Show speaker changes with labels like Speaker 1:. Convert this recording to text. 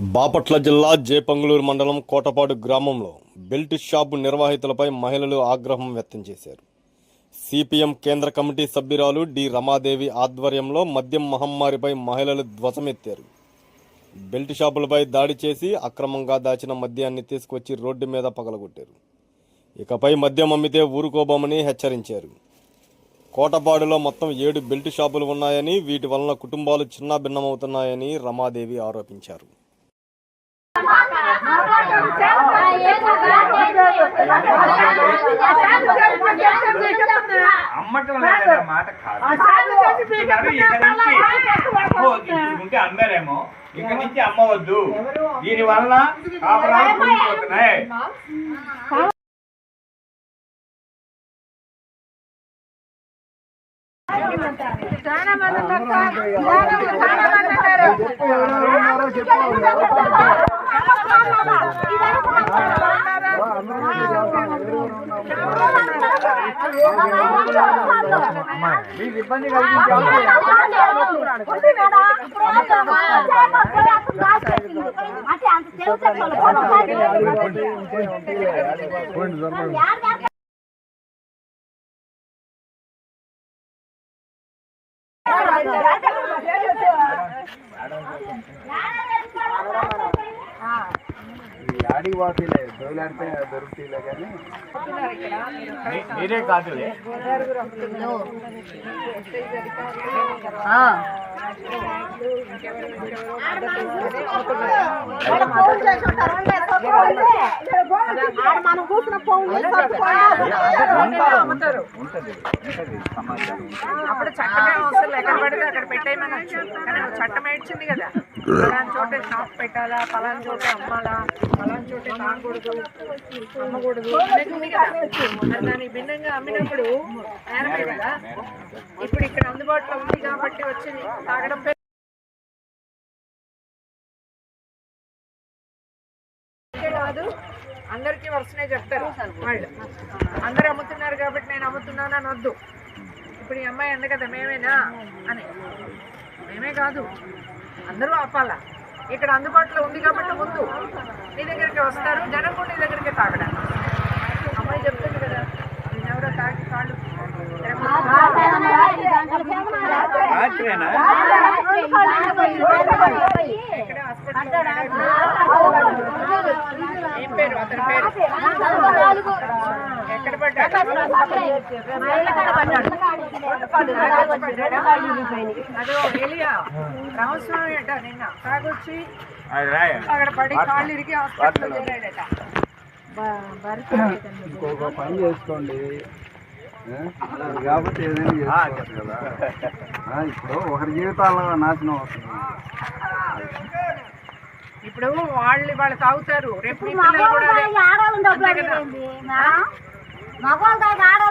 Speaker 1: బాపట్ల జిల్లా జేపంగులూరు మండలం కోటపాడు గ్రామంలో బెల్ట్ షాపు నిర్వాహితులపై మహిళలు ఆగ్రహం వ్యక్తం చేశారు. సిపిఎం కేంద్ర కమిటీ సభ్యురాలు డి రమాదేవి ఆధ్వర్యంలో మద్యం మహమ్మారిపై మహిళలు ధ్వజమెత్తారు. బెల్ట్ షాపులపై దాడి చేసి అక్రమంగా దాచిన మద్యాన్ని తీసుకొచ్చి రోడ్డు మీద పగలగొట్టారు. ఇకపై మద్యం అమ్మితే ఊరుకోబోమని హెచ్చరించారు. కోటపాడులో మొత్తం ఏడు బెల్ట్ షాపులు ఉన్నాయని వీటి వలన కుటుంబాలు చిన్నాభిన్నమవుతున్నాయని రమాదేవి ఆరోపించారు.
Speaker 2: అమ్మటం లేదనే మాట కాదు. చెప్తున్నారు, ఇక నుంచి ఉంటే ఇక అమ్మవద్దు దీని వల్ల కాపురాలు కూలిపోతున్నాయి మీకు ఇబ్బంది
Speaker 3: అంటే
Speaker 4: ఆడికి పోతీలే దొరిలాడితే దొరుకుతీలే కానీ.
Speaker 2: మీరే కాదులే
Speaker 3: మనం కూర్చున్న ఫోన్
Speaker 4: ఉంటది ఉంటది సమాచారం
Speaker 5: అప్పుడు చట్టమే అవసరం ఎక్కడ పడితే అక్కడ పెట్టేయమనొచ్చు కానీ చట్టం ఇచ్చింది కదా. పలానా చోటే షాప్ పెట్టాలా పలానా చోటే అమ్మాలా పలానా చోటే తాగకూడదు అమ్మకూడదు అనేది ఉంది కదా దానికి భిన్నంగా అమ్మినప్పుడు నేరమే కదా ఇప్పుడు ఇక్కడ అందుబాటులో ఉంది కాబట్టి వచ్చింది తాగడం కాదు అందరికీ వరుసనే చెప్తారు వాళ్ళు. అందరు అమ్ముతున్నారు కాబట్టి నేను అమ్ముతున్నాను అని వద్దు. ఇప్పుడు ఈ అమ్మాయి అంది కదా మేమేనా? అని. మేమే కాదు. అందరూ ఆపాలా? ఇక్కడ అందుబాటులో ఉంది కాబట్టి ముందు నీ దగ్గరికి వస్తారు. జనం కూడా నీ దగ్గరికి తాగడానికి అమ్మాయి చెప్తుంది కదా నేను ఎవరో తాగి కాళ్ళు ఇక్కడ హాస్పిటల్ పేరు అతని పేరు. ఎక్కడ పడ్డాడు? అదో రామస్వామి అంట నిన్న. తాగొచ్చి అక్కడ పడి కాళ్ళు ఇరిగి హాస్పిటల్లో చేరాడట.
Speaker 4: ఇంకొక పని చేసుకోండి. కాబట్టి ఏదైనా చేసుకోవచ్చు కదా. ఆ, ఇప్పుడు ఒకరి జీవితాల్లో నాశనం అవుతుంది.
Speaker 5: ఇప్పుడు వాళ్ళు వాళ్ళు తాగుతారు. రేపు
Speaker 3: మగవాళ్ళ ఆడవాళ్ళు